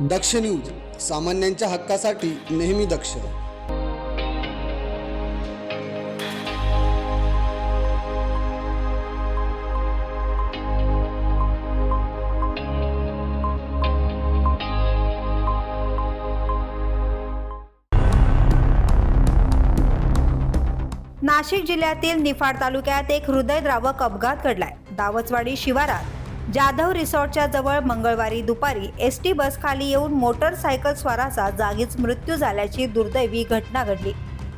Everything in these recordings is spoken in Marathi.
दक्ष न्यूज सामान्यांच्या हक्कासाठी नेहमी दक्ष. नाशिक जिल्ह्यातील निफाड तालुक्यात एक हृदयद्रावक अपघात घडलाय. दावचवाडी शिवारात जाधव रिसॉर्टच्या जवळ मंगळवारी दुपारी एस टी बस खाली येऊन मोटरसायकल स्वाराचा जागीच मृत्यू झाल्याची दुर्दैवी घटना घडली.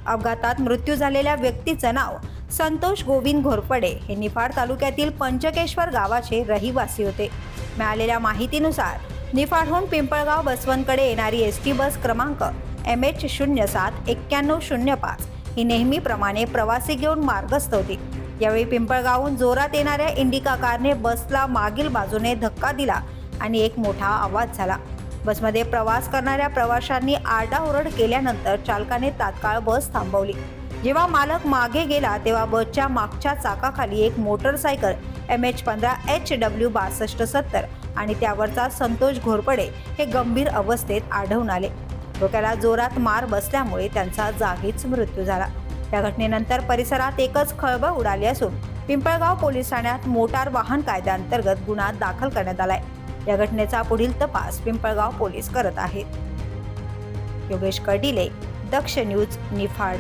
अपघातात मृत्यू झालेल्या व्यक्तीचं नाव संतोष गोविंद घोरपडे हे निफाड तालुक्यातील पंचकेश्वर गावाचे रहिवासी होते. मिळालेल्या माहितीनुसार निफाडहून पिंपळगाव बसवनकडे येणारी एस टी बस क्रमांक एम एच शून्य सात एक्क्याण्णव शून्य पाच ही नेहमीप्रमाणे प्रवासी घेऊन मार्गस्थ होती. यावेळी पिंपळगावहून जोरात येणाऱ्या इंडिका कारने बसला मागील बाजूने धक्का दिला आणि एक मोठा आवाज झाला. बसमध्ये प्रवास करणाऱ्या प्रवाशांनी आरडाओरड केल्यानंतर चालकाने तात्काळ बस थांबवली. जेव्हा मालक मागे गेला तेव्हा बसच्या मागच्या चाकाखाली एक मोटरसायकल एम एच पंधरा एच डब्ल्यू बासष्ट सत्तर आणि त्यावरचा संतोष घोरपडे हे गंभीर अवस्थेत आढळून आले. डोक्याला जोरात मार बसल्यामुळे त्यांचा जागीच मृत्यू झाला. या घटनेनंतर परिसरात एकच खळबळ उडाली असून पिंपळगाव पोलीस ठाण्यात मोटार वाहन कायद्याअंतर्गत गुन्हा दाखल करण्यात आलाय. या घटनेचा पुढील तपास पिंपळगाव पोलीस करत आहेत. योगेश कर्डिले दक्ष न्यूज निफाड.